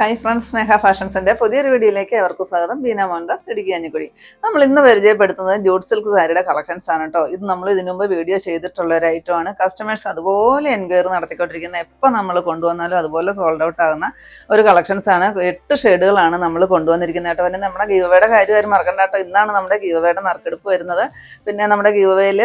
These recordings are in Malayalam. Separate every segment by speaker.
Speaker 1: ഹായ് ഫ്രണ്ട്സ് സ്നേഹ ഫാഷൻസിന്റെ പുതിയൊരു വീഡിയോയിലേക്ക് അവർക്ക് സ്വാഗതം. ബീന മോഹൻദാസ് ഇടുക്കി അഞ്ഞിക്കുടി നമ്മൾ ഇന്ന് പരിചയപ്പെടുത്തുന്നത് ജൂട്ട് സിൽക്ക് സാരിയുടെ കളക്ഷൻസ് ആണ് കേട്ടോ ഇത് നമ്മൾ ഇതിനു മുമ്പ് വീഡിയോ ചെയ്തിട്ടുള്ള ഒരു ഐറ്റം ആണ്. കസ്റ്റമേഴ്സ് അതുപോലെ എൻക്വയറി നടത്തിക്കൊണ്ടിരിക്കുന്ന എപ്പോൾ നമ്മൾ കൊണ്ടുവന്നാലും അതുപോലെ സോൾഡ് ഔട്ട് ആകുന്ന ഒരു കളക്ഷൻസ് ആണ്. എട്ട് ഷെയ്ഡുകളാണ് നമ്മൾ കൊണ്ടുവന്നിരിക്കുന്നത് കേട്ടോ പിന്നെ നമ്മുടെ ഗീവയുടെ കാര്യം ആരും മറക്കണ്ട കേട്ടോ ഇന്നാണ് നമ്മുടെ ഗീവയുടെ നറുക്കെടുപ്പ് വരുന്നത്. പിന്നെ നമ്മുടെ ഗീവയിൽ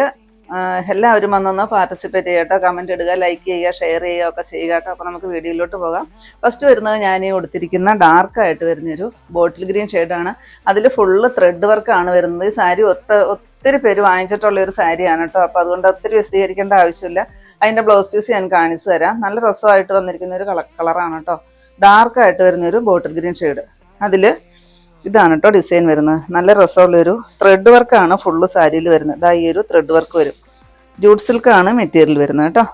Speaker 1: എല്ലാവരും വന്നൊന്ന് പാർട്ടിസിപ്പേറ്റ് ചെയ്യട്ടോ കമന്റ് ഇടുക ലൈക്ക് ചെയ്യുക ഷെയർ ചെയ്യുക ഒക്കെ ചെയ്യുക കേട്ടോ അപ്പോൾ നമുക്ക് വീഡിയോയിലോട്ട് പോകാം. ഫസ്റ്റ് വരുന്നത് ഞാൻ ഈ കൊടുത്തിരിക്കുന്ന ഡാർക്കായിട്ട് വരുന്നൊരു ബോട്ടിൽ ഗ്രീൻ ഷെയ്ഡാണ് അതിൽ ഫുള്ള് ത്രെഡ് വർക്കാണ് വരുന്നത്. ഈ സാരി ഒത്ത ഒത്തിരി പേര് വാങ്ങിച്ചിട്ടുള്ള ഒരു സാരിയാണ് കേട്ടോ. അപ്പോൾ അതുകൊണ്ട് ഒത്തിരി വിശദീകരിക്കേണ്ട ആവശ്യമില്ല. അതിന്റെ ബ്ലൗസ് പീസ് ഞാൻ കാണിച്ചു തരാം. നല്ല രസമായിട്ട് വന്നിരിക്കുന്ന ഒരു കളറാണ് കേട്ടോ. ഡാർക്കായിട്ട് വരുന്നൊരു ബോട്ടിൽ ഗ്രീൻ ഷെയ്ഡ് അതിൽ ഇതാണ് കേട്ടോ ഡിസൈൻ വരുന്നത്. നല്ല രസമുള്ളൊരു ത്രെഡ് വർക്കാണ് ഫുള്ള് സാരിയിൽ വരുന്നത്. ഇതാ ഈ ഒരു ത്രെഡ് വർക്ക് വരും. ജൂട്ട് സിൽക്കാണ് മെറ്റീരിയൽ വരുന്നത് കേട്ടോ.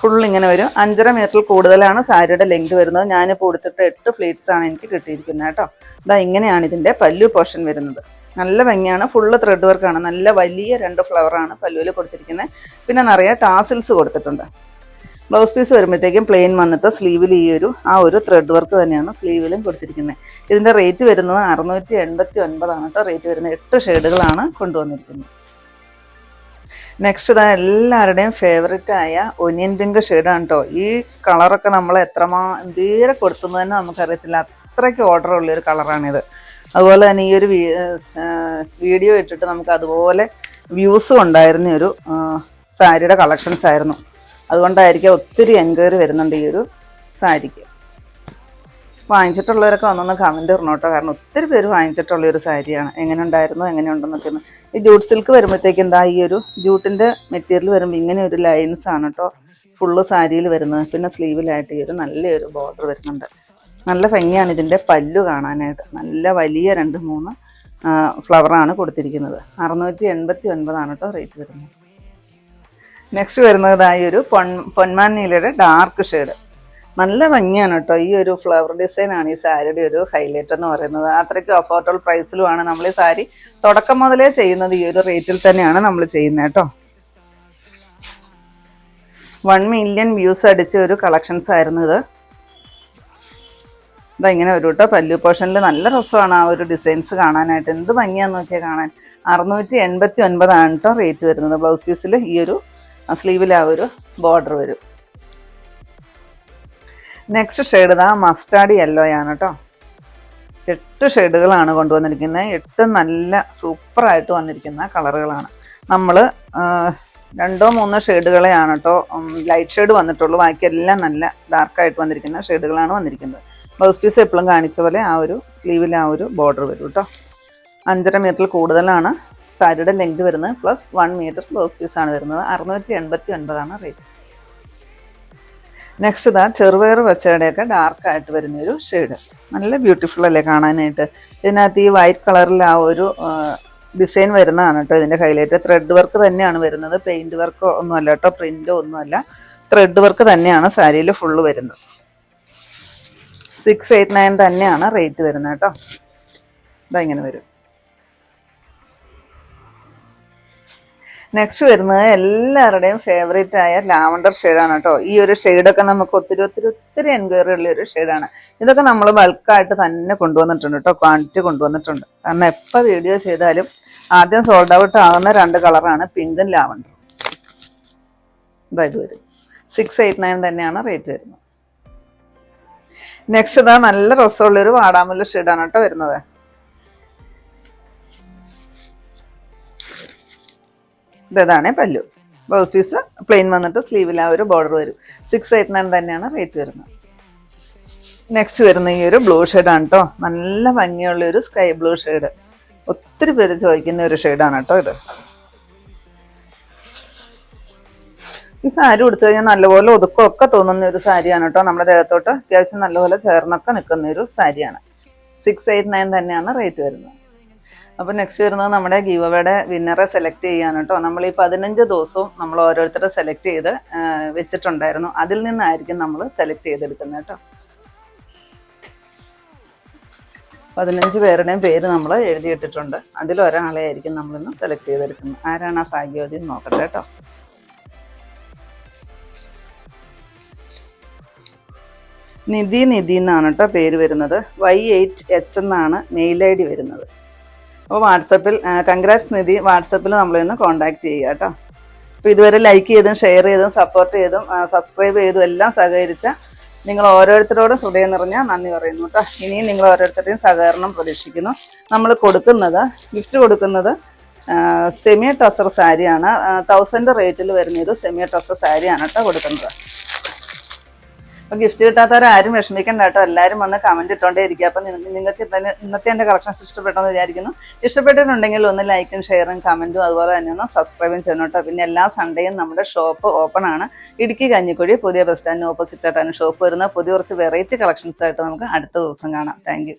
Speaker 1: ഫുൾ ഇങ്ങനെ വരും. അഞ്ചര മീറ്ററിൽ കൂടുതലാണ് സാരിയുടെ ലെങ്ത് വരുന്നത്. ഞാനിപ്പോൾ കൊടുത്തിട്ട് എട്ട് പ്ലേറ്റ്സ് ആണ് എനിക്ക് കിട്ടിയിരിക്കുന്നത് കേട്ടോ. ഇതാ ഇങ്ങനെയാണ് ഇതിന്റെ പല്ലു പോർഷൻ വരുന്നത്. നല്ല ഭംഗിയാണ്. ഫുള്ള് ത്രെഡ് വർക്കാണ് നല്ല വലിയ രണ്ട് ഫ്ലവറാണ് പല്ലുവിൽ കൊടുത്തിരിക്കുന്നത്. പിന്നെ നിറയെ ടാസിൽസ് കൊടുത്തിട്ടുണ്ട്. ബ്ലൗസ് പീസ് വരുമ്പോഴത്തേക്കും പ്ലെയിൻ വന്നിട്ട് സ്ലീവിൽ ഈ ഒരു ആ ഒരു ത്രെഡ് വർക്ക് തന്നെയാണ് സ്ലീവിലും കൊടുത്തിരിക്കുന്നത് ഇതിന്റെ റേറ്റ് വരുന്നത് അറുന്നൂറ്റി എൺപത്തി ഒൻപതാണ് കേട്ടോ. റേറ്റ് വരുന്നത് എട്ട് ഷെയ്ഡുകളാണ് കൊണ്ടുവന്നിരിക്കുന്നത് നെക്സ്റ്റ് ഇതാ എല്ലാവരുടെയും ഫേവറേറ്റ് ആയ ഒനിയൻ പിങ്ക് ഷെയ്ഡാണ് കേട്ടോ. ഈ കളറൊക്കെ നമ്മൾ എത്രമാ എന്തേരെ കൊടുത്തുന്നത് തന്നെ നമുക്കറിയത്തില്ല. അത്രയ്ക്ക് ഓർഡർ ഉള്ളൊരു കളറാണിത് അതുപോലെ തന്നെ ഈ ഒരു വീഡിയോ ഇട്ടിട്ട് നമുക്ക് അതുപോലെ വ്യൂസും ഉണ്ടായിരുന്ന ഒരു സാരിയുടെ കളക്ഷൻസ് ആയിരുന്നു. അതുകൊണ്ടായിരിക്കും ഒത്തിരി എൻക്വയറി വരുന്നുണ്ട് ഈ ഒരു സാരിക്ക്. വാങ്ങിച്ചിട്ടുള്ളവരൊക്കെ വന്നൊന്ന് കമന്റ് ഇടണോട്ടോ കാരണം ഒത്തിരി പേര് വാങ്ങിച്ചിട്ടുള്ള ഒരു സാരിയാണ്. എങ്ങനെ ഉണ്ടായിരുന്നു എങ്ങനെ ഉണ്ടെന്നൊക്കെ. ഈ ജൂട്ട് സിൽക്ക് വരുമ്പോഴത്തേക്ക് എന്താ ഈ ഒരു ജൂട്ടിന്റെ മെറ്റീരിയൽ വരുമ്പോൾ ഇങ്ങനെ ഒരു ലൈൻസ് ആണ് കേട്ടോ ഫുള്ള് സാരിയിൽ വരുന്നത്. പിന്നെ സ്ലീവിലായിട്ട് ഈ ഒരു നല്ലൊരു ബോർഡർ വരുന്നുണ്ട്. നല്ല ഭംഗിയാണ് ഇതിന്റെ പല്ലു കാണാനായിട്ട്. നല്ല വലിയ രണ്ട് മൂന്ന് ഫ്ലവറാണ് കൊടുത്തിരിക്കുന്നത്. അറുന്നൂറ്റി എൺപത്തി ഒൻപതാണ് കേട്ടോ റേറ്റ് വരുന്നത്. നെക്സ്റ്റ് വരുന്നതായി ഒരു പൊൻ പൊന്മാൻ നീലയുടെ ഡാർക്ക് ഷെയ്ഡ് നല്ല ഭംഗിയാണ് കേട്ടോ. ഈ ഒരു ഫ്ലവർ ഡിസൈൻ ആണ് ഈ സാരിയുടെ ഒരു ഹൈലൈറ്റ് എന്ന് പറയുന്നത്. അത്രയ്ക്ക് അഫോർഡബിൾ പ്രൈസിലുമാണ് നമ്മൾ ഈ സാരി തുടക്കം മുതലേ ചെയ്യുന്നത്. ഈ ഒരു റേറ്റിൽ തന്നെയാണ് നമ്മൾ ചെയ്യുന്നത് കേട്ടോ. വൺ മില്യൺ വ്യൂസ് അടിച്ച ഒരു കളക്ഷൻസ് ആയിരുന്നു ഇത്. ഇതാ ഇങ്ങനെ വരും കേട്ടോ. പല്ലു പോർഷനിൽ നല്ല രസമാണ് ആ ഒരു ഡിസൈൻസ് കാണാനായിട്ട്. എന്ത് ഭംഗിയാന്ന് നോക്കിയാൽ കാണാൻ. അറുന്നൂറ്റി എൺപത്തി ഒൻപതാണ് കേട്ടോ റേറ്റ് വരുന്നത്. ബ്ലൗസ് പീസിൽ ഈ ഒരു സ്ലീവിൽ ആ ഒരു ബോർഡർ വരും. നെക്സ്റ്റ് ഷെയ്ഡ് ഇതാ മസ്റ്റാർഡ് യെല്ലോയാണ് കേട്ടോ എട്ട് ഷെയ്ഡുകളാണ് കൊണ്ടുവന്നിരിക്കുന്നത് എട്ട് നല്ല സൂപ്പറായിട്ട് വന്നിരിക്കുന്ന കളറുകളാണ്. നമ്മൾ രണ്ടോ മൂന്നോ ഷെയ്ഡുകളെയാണ് കേട്ടോ ലൈറ്റ് ഷെയ്ഡ് വന്നിട്ടുള്ളൂ. ബാക്കിയെല്ലാം നല്ല ഡാർക്കായിട്ട് വന്നിരിക്കുന്ന ഷെയ്ഡുകളാണ് വന്നിരിക്കുന്നത്. ബ്ലൗസ് പീസ് എപ്പോഴും കാണിച്ച പോലെ ആ ഒരു സ്ലീവിൽ ആ ഒരു ബോർഡർ വരും കേട്ടോ അഞ്ചര മീറ്ററിൽ കൂടുതലാണ് സാരിയുടെ ലെങ്ത് വരുന്നത്. പ്ലസ് വൺ മീറ്റർ ബ്ലൗസ് ആണ് വരുന്നത്. അറുന്നൂറ്റി എൺപത്തി ഒൻപതാണ് റേറ്റ് നെക്സ്റ്റ് ഇതാ ചെറുപയർ വെച്ചയുടെയൊക്കെ ഡാർക്കായിട്ട് വരുന്നൊരു ഷെയ്ഡ് നല്ല ബ്യൂട്ടിഫുൾ അല്ലേ കാണാനായിട്ട്? ഇതിനകത്ത് ഈ വൈറ്റ് കളറിൽ ആ ഒരു ഡിസൈൻ വരുന്നതാണ് കേട്ടോ ഇതിന്റെ ഹൈലൈറ്റ് ത്രെഡ് വർക്ക് തന്നെയാണ് വരുന്നത്. പെയിന്റ് വർക്കോ ഒന്നുമല്ല കേട്ടോ പ്രിന്റോ ഒന്നുമല്ല. ത്രെഡ് വർക്ക് തന്നെയാണ് സാരിയിൽ ഫുള്ള് വരുന്നത്. സിക്സ് എയ്റ്റ് നയൻ തന്നെയാണ് റേറ്റ് വരുന്നത് കേട്ടോ ഇതാ ഇങ്ങനെ വരും. നെക്സ്റ്റ് വരുന്നത് എല്ലാവരുടെയും ഫേവറേറ്റ് ആയ ലാവണ്ടർ ഷെയ്ഡാണ് കേട്ടോ. ഈ ഒരു ഷെയ്ഡൊക്കെ നമുക്ക് ഒത്തിരി ഒത്തിരി ഒത്തിരി എൻക്വയറി ഉള്ള ഒരു ഷെയ്ഡാണ് ഇതൊക്കെ നമ്മൾ ബൾക്കായിട്ട് തന്നെ കൊണ്ടുവന്നിട്ടുണ്ട് കേട്ടോ. ക്വാണ്ടിറ്റി കൊണ്ടുവന്നിട്ടുണ്ട്. കാരണം എപ്പോൾ വീഡിയോ ചെയ്താലും ആദ്യം സോൾഡ് ഔട്ട് ആകുന്ന രണ്ട് കളറാണ് പിങ്കും ലാവണ്ടറും ഇതായത് വരും. സിക്സ് എയ്റ്റ് നയൻ തന്നെയാണ് റേറ്റ് വരുന്നത്. നെക്സ്റ്റ് ഇതാ നല്ല രസമുള്ളൊരു വാടാമുല്ല ഷെയ്ഡാണ് കേട്ടോ വരുന്നത്. ഇതാണ് പല്ലു. ബ്ലൗസ് പീസ് പ്ലെയിൻ വന്നിട്ട് സ്ലീവിൽ ആ ഒരു ബോർഡർ വരും. സിക്സ് എയ്റ്റ് നയൻ തന്നെയാണ് റേറ്റ് വരുന്നത്. നെക്സ്റ്റ് വരുന്ന ഈ ഒരു ബ്ലൂ ഷെയ്ഡാണ് കേട്ടോ നല്ല ഭംഗിയുള്ള ഒരു സ്കൈ ബ്ലൂ ഷെയ്ഡ് ഒത്തിരി പേര് ചോദിക്കുന്ന ഒരു ഷെയ്ഡാണ് കേട്ടോ ഇത്. ഈ സാരി ഉടുത്തു കഴിഞ്ഞാൽ നല്ലപോലെ ഒതുക്കമൊക്കെ തോന്നുന്ന ഒരു സാരിയാണ് കേട്ടോ നമ്മുടെ ദേഹത്തോട്ട് അത്യാവശ്യം നല്ലപോലെ ചേർന്നൊക്കെ നിൽക്കുന്ന ഒരു സാരിയാണ്. സിക്സ് എയ്റ്റ് നയൻ തന്നെയാണ് റേറ്റ് വരുന്നത്. അപ്പോൾ നെക്സ്റ്റ് വരുന്നത് നമ്മുടെ ഗീവയുടെ വിന്നറെ സെലക്ട് ചെയ്യാൻ കേട്ടോ. നമ്മൾ ഈ പതിനഞ്ച് ദിവസവും നമ്മൾ ഓരോരുത്തരെ സെലക്ട് ചെയ്ത് വെച്ചിട്ടുണ്ടായിരുന്നു. അതിൽ നിന്നായിരിക്കും നമ്മൾ സെലക്ട് ചെയ്തെടുക്കുന്നത് കേട്ടോ. പതിനഞ്ച് പേരുടെയും പേര് നമ്മൾ എഴുതിയിട്ടിട്ടുണ്ട്. അതിൽ ഒരാളെ ആയിരിക്കും നമ്മളിന്ന് സെലക്ട് ചെയ്തെടുക്കുന്നത്. ആരാണ് ആ ഭാഗ്യവതി എന്ന് നോക്കട്ടെ കേട്ടോ. നിധി നിധി എന്നാണ് കേട്ടോ പേര് വരുന്നത്. വൈ എയ്റ്റ് എച്ച് എന്നാണ് മെയിൽ ഐ ഡി വരുന്നത്. അപ്പോൾ വാട്സപ്പിൽ കൺഗ്രാറ്റ്സ് നിധി വാട്സപ്പിൽ നമ്മളൊന്ന് കോൺടാക്ട് ചെയ്യുക കേട്ടോ. അപ്പോൾ ഇതുവരെ ലൈക്ക് ചെയ്തും ഷെയർ ചെയ്തും സപ്പോർട്ട് ചെയ്തും സബ്സ്ക്രൈബ് ചെയ്തും എല്ലാം സഹകരിച്ച നിങ്ങൾ ഓരോരുത്തരോടും ഹൃദയം നിറഞ്ഞ നന്ദി പറയുന്നു കേട്ടോ. ഇനിയും നിങ്ങൾ ഓരോരുത്തരുടെയും സഹകരണം പ്രതീക്ഷിക്കുന്നു. നമ്മൾ കൊടുക്കുന്നത് ഗിഫ്റ്റ് കൊടുക്കുന്നത് സെമി ടസർ സാരിയാണ്. തൗസൻഡ് റേറ്റിൽ വരുന്ന ഇത് സെമി ടസർ സാരിയാണ് കേട്ടോ കൊടുക്കുന്നത്. അപ്പോൾ ഗിഫ്റ്റ് കിട്ടാത്തവർ ആരും വിഷമിക്കണ്ട കേട്ടോ. എല്ലാവരും വന്ന് കമന്റ് ഇട്ടോണ്ടേ ഇരിക്കുക അപ്പൊ നിങ്ങൾക്ക് ഇന്നത്തെ ഇന്നത്തെ എന്റെ കളക്ഷൻസ് ഇഷ്ടപ്പെട്ടെന്ന് വിചാരിക്കുന്നു. ഇഷ്ടപ്പെട്ടിട്ടുണ്ടെങ്കിൽ ഒന്ന് ലൈക്കും ഷെയറും കമന്റും അതുപോലെ തന്നെ ഒന്ന് സബ്സ്ക്രൈബും ചെയ്യണം കേട്ടോ. പിന്നെ എല്ലാ സൺഡേയും നമ്മുടെ ഷോപ്പ് ഓപ്പൺ ആണ്. ഇടുക്കി കഞ്ഞിക്കുഴി പുതിയ ബസ് സ്റ്റാൻഡിന് ഓപ്പോസിറ്റ് ആയിട്ടാണ് ഷോപ്പ് വരുന്നത്. പുതിയ കുറച്ച് വെറൈറ്റി കളക്ഷൻസ് ആയിട്ട് നമുക്ക് അടുത്ത ദിവസം കാണാം. താങ്ക്